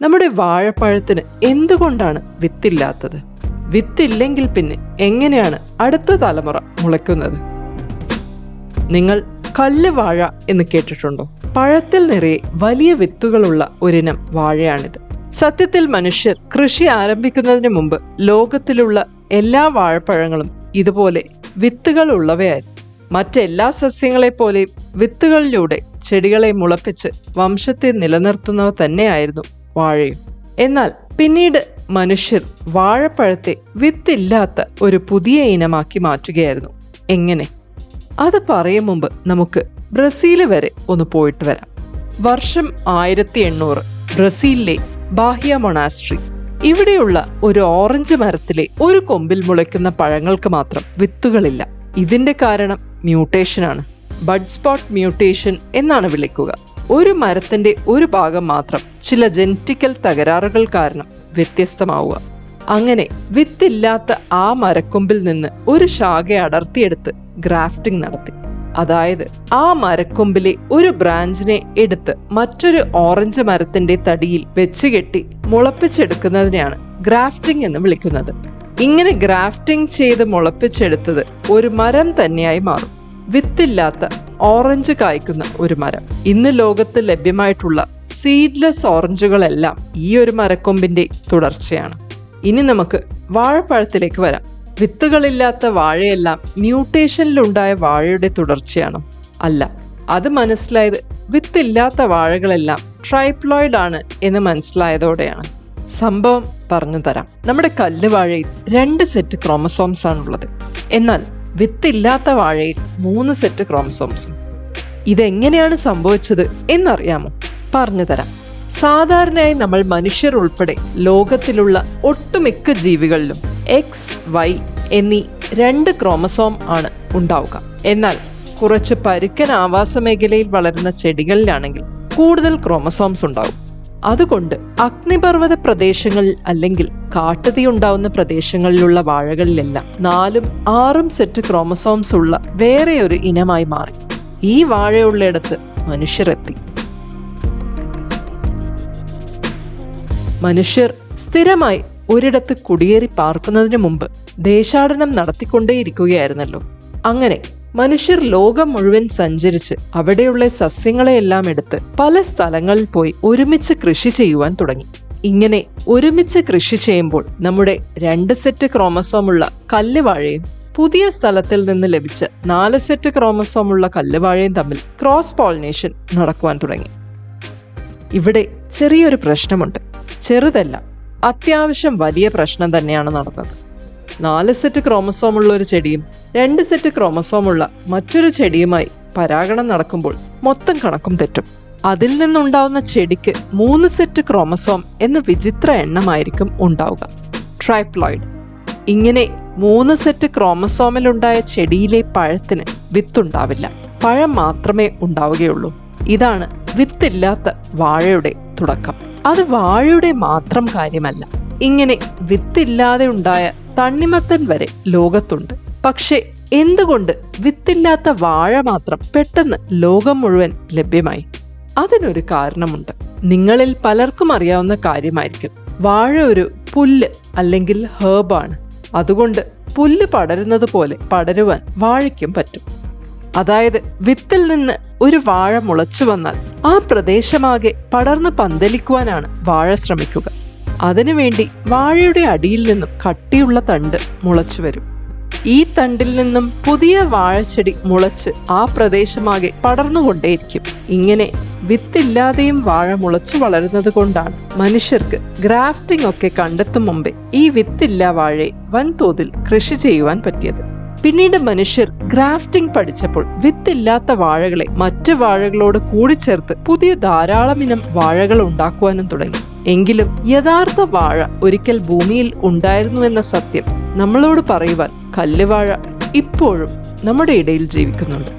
നമ്മുടെ വാഴപ്പഴത്തിന് എന്തുകൊണ്ടാണ് വിത്തില്ലാത്തത്? വിത്തില്ലെങ്കിൽ പിന്നെ എങ്ങനെയാണ് അടുത്ത തലമുറ മുളയ്ക്കുന്നത്? നിങ്ങൾ കല്ല് വാഴ എന്ന് കേട്ടിട്ടുണ്ടോ? പഴത്തിൽ നിറയെ വലിയ വിത്തുകളുള്ള ഒരിനം വാഴയാണിത്. സത്യത്തിൽ മനുഷ്യർ കൃഷി ആരംഭിക്കുന്നതിന് മുമ്പ് ലോകത്തിലുള്ള എല്ലാ വാഴപ്പഴങ്ങളും ഇതുപോലെ വിത്തുകൾ ഉള്ളവയായിരുന്നു. മറ്റെല്ലാ സസ്യങ്ങളെ പോലെയും വിത്തുകളിലൂടെ ചെടികളെ മുളപ്പിച്ച് വംശത്തെ നിലനിർത്തുന്നവ തന്നെയായിരുന്നു വാഴയും. എന്നാൽ പിന്നീട് മനുഷ്യർ വാഴപ്പഴത്തെ വിത്തില്ലാത്ത ഒരു പുതിയ ഇനമാക്കി മാറ്റുകയായിരുന്നു. എങ്ങനെ? അത് പറയും മുമ്പ് നമുക്ക് ബ്രസീൽ വരെ ഒന്ന് പോയിട്ട് വരാം. വർഷം ആയിരത്തി എണ്ണൂറ് ബ്രസീലിലെ ബാഹ്യ മൊണാസ്ട്രി. ഇവിടെയുള്ള ഒരു ഓറഞ്ച് മരത്തിലെ ഒരു കൊമ്പിൽ മുളയ്ക്കുന്ന പഴങ്ങൾക്ക് മാത്രം വിത്തുകളില്ല. ഇതിന്റെ കാരണം മ്യൂട്ടേഷനാണ്. ബഡ് സ്പോട്ട് മ്യൂട്ടേഷൻ എന്നാണ് വിളിക്കുക. ഒരു മരത്തിന്റെ ഒരു ഭാഗം മാത്രം ചില ജനറ്റിക്കൽ തകരാറുകൾ കാരണം വ്യത്യസ്തമാവുക. അങ്ങനെ വിത്തില്ലാത്ത ആ മരക്കൊമ്പിൽ നിന്ന് ഒരു ശാഖ അടർത്തിയെടുത്ത് ഗ്രാഫ്റ്റിംഗ് നടത്തി. അതായത് ആ മരക്കൊമ്പിലെ ഒരു ബ്രാഞ്ചിനെ എടുത്ത് മറ്റൊരു ഓറഞ്ച് മരത്തിന്റെ തടിയിൽ വെച്ച് കെട്ടി മുളപ്പിച്ചെടുക്കുന്നതിനെയാണ് ഗ്രാഫ്റ്റിംഗ് എന്ന് വിളിക്കുന്നത്. ഇങ്ങനെ ഗ്രാഫ്റ്റിംഗ് ചെയ്ത് മുളപ്പിച്ചെടുത്തത് ഒരു മരം തന്നെയായി മാറും. വിത്തില്ലാത്ത ഓറഞ്ച് കായ്ക്കുന്ന ഒരു മരം. ഇന്ന് ലോകത്ത് ലഭ്യമായിട്ടുള്ള സീഡ്ലെസ് ഓറഞ്ചുകളെല്ലാം ഈ ഒരു മരക്കൊമ്പിന്റെ തുടർച്ചയാണ്. ഇനി നമുക്ക് വാഴപ്പഴത്തിലേക്ക് വരാം. വിത്തുകളില്ലാത്ത വാഴയെല്ലാം മ്യൂട്ടേഷനിലുണ്ടായ വാഴയുടെ തുടർച്ചയാണ്. അല്ല അത് മനസ്സിലായത് വിത്തില്ലാത്ത വാഴകളെല്ലാം ട്രൈപ്ലോയിഡ് ആണ് എന്ന് മനസ്സിലായതോടെയാണ്. സംഭവം പറഞ്ഞു തരാം. നമ്മുടെ കല്ലുവാഴയിൽ രണ്ട് സെറ്റ് ക്രോമസോംസ് ആണുള്ളത്. എന്നാൽ വിത്തില്ലാത്ത വാഴയിൽ മൂന്ന് സെറ്റ് ക്രോമസോംസും ഇതെങ്ങനെയാണ് സംഭവിച്ചത് എന്നറിയാമോ? പറഞ്ഞു തരാം. സാധാരണയായി നമ്മൾ മനുഷ്യർ ഉൾപ്പെടെ ലോകത്തിലുള്ള ഒട്ടുമിക്ക ജീവികളിലും എക്സ് വൈ എന്നീ രണ്ട് ക്രോമസോം ആണ് ഉണ്ടാവുക. എന്നാൽ കുറച്ച് പരുക്കൻ ആവാസ മേഖലയിൽ വളരുന്ന ചെടികളിലാണെങ്കിൽ കൂടുതൽ ക്രോമസോംസ് ഉണ്ടാവും. അതുകൊണ്ട് അഗ്നിപർവത പ്രദേശങ്ങളിൽ അല്ലെങ്കിൽ കാട്ടുതീ ഉണ്ടാവുന്ന പ്രദേശങ്ങളിലുള്ള വാഴകളിലെല്ലാം നാലും ആറും സെറ്റ് ക്രോമസോംസ് ഉള്ള വേറെ ഒരു ഇനമായി മാറി. ഈ വാഴയുള്ളിടത്ത് മനുഷ്യരെത്തി മനുഷ്യർ സ്ഥിരമായി ഒരിടത്ത് കുടിയേറി പാർക്കുന്നതിന് മുമ്പ് ദേശാടനം നടത്തിക്കൊണ്ടേയിരിക്കുകയായിരുന്നല്ലോ. അങ്ങനെ മനുഷ്യർ ലോകം മുഴുവൻ സഞ്ചരിച്ച് അവിടെയുള്ള സസ്യങ്ങളെയെല്ലാം എടുത്ത് പല സ്ഥലങ്ങളിൽ പോയി ഒരുമിച്ച് കൃഷി ചെയ്യുവാൻ തുടങ്ങി. ഇങ്ങനെ ഒരുമിച്ച് കൃഷി ചെയ്യുമ്പോൾ നമ്മുടെ രണ്ട് സെറ്റ് ക്രോമസോമുള്ള കല്ലുവാഴയും പുതിയ സ്ഥലത്തിൽ നിന്ന് ലഭിച്ച നാല് സെറ്റ് ക്രോമസോമുള്ള കല്ലുവാഴയും തമ്മിൽ ക്രോസ് പോളിനേഷൻ നടക്കുവാൻ തുടങ്ങി. ഇവിടെ ചെറിയൊരു പ്രശ്നമുണ്ട്. ചെറുതല്ല അത്യാവശ്യം വലിയ പ്രശ്നം തന്നെയാണ് നടന്നത്. നാല് സെറ്റ് ക്രോമസോം ഉള്ള ഒരു ചെടിയും രണ്ട് സെറ്റ് ക്രോമസോം ഉള്ള മറ്റൊരു ചെടിയുമായി പരാഗണം നടക്കുമ്പോൾ മൊത്തം കണക്കും തെറ്റും. അതിൽ നിന്നുണ്ടാവുന്ന ചെടിക്ക് മൂന്ന് സെറ്റ് ക്രോമസോം എന്ന വിചിത്ര എണ്ണമായിരിക്കും ഉണ്ടാവുക. ട്രൈപ്ലോയിഡ്. ഇങ്ങനെ മൂന്ന് സെറ്റ് ക്രോമസോമിലുണ്ടായ ചെടിയിലെ പഴത്തിന് വിത്തുണ്ടാവില്ല. പഴം മാത്രമേ ഉണ്ടാവുകയുള്ളൂ. ഇതാണ് വിത്തില്ലാത്ത വാഴയുടെ തുടക്കം. അത് വാഴയുടെ മാത്രം കാര്യമല്ല. ഇങ്ങനെ വിത്തില്ലാതെ ഉണ്ടായ തണ്ണിമത്തൻ വരെ ലോകത്തുണ്ട്. പക്ഷേ എന്തുകൊണ്ട് വിത്തില്ലാത്ത വാഴ മാത്രം പെട്ടെന്ന് ലോകം മുഴുവൻ ലഭ്യമായി? അതിനൊരു കാരണമുണ്ട്. നിങ്ങളിൽ പലർക്കും അറിയാവുന്ന കാര്യമായിരിക്കും. വാഴ ഒരു പുല്ല് അല്ലെങ്കിൽ ഹേബാണ് അതുകൊണ്ട് പുല്ല് പടരുന്നത് പോലെ പടരുവാൻ വാഴയ്ക്കും പറ്റും. അതായത് വിത്തിൽ നിന്ന് ഒരു വാഴ മുളച്ചു വന്നാൽ ആ പ്രദേശമാകെ പടർന്ന് പന്തലിക്കുവാനാണ് വാഴ ശ്രമിക്കുക. അതിനുവേണ്ടി വാഴയുടെ അടിയിൽ നിന്നും കട്ടിയുള്ള തണ്ട് മുളച്ചു വരും. ഈ തണ്ടിൽ നിന്നും പുതിയ വാഴച്ചെടി മുളച്ച് ആ പ്രദേശമാകെ പടർന്നുകൊണ്ടേയിരിക്കും. ഇങ്ങനെ വിത്തില്ലാതെയും വാഴ മുളച്ചു വളരുന്നത് കൊണ്ടാണ് മനുഷ്യർക്ക് ഗ്രാഫ്റ്റിംഗ് ഒക്കെ കണ്ടെത്തും മുമ്പേ ഈ വിത്തില്ല വാഴയെ വൻതോതിൽ കൃഷി ചെയ്യുവാൻ പറ്റിയത്. പിന്നീട് മനുഷ്യർ ഗ്രാഫ്റ്റിംഗ് പഠിച്ചപ്പോൾ വിത്തില്ലാത്ത വാഴകളെ മറ്റ് വാഴകളോട് കൂടിച്ചേർത്ത് പുതിയ ധാരാളം ഇനം വാഴകൾ ഉണ്ടാക്കുവാനും തുടങ്ങി. എങ്കിലും യഥാർത്ഥ വാഴ ഒരിക്കൽ ഭൂമിയിൽ ഉണ്ടായിരുന്നുവെന്ന സത്യം നമ്മളോട് പറയുവാൻ കല്ലുവാഴ ഇപ്പോഴും നമ്മുടെ ഇടയിൽ ജീവിക്കുന്നുണ്ട്.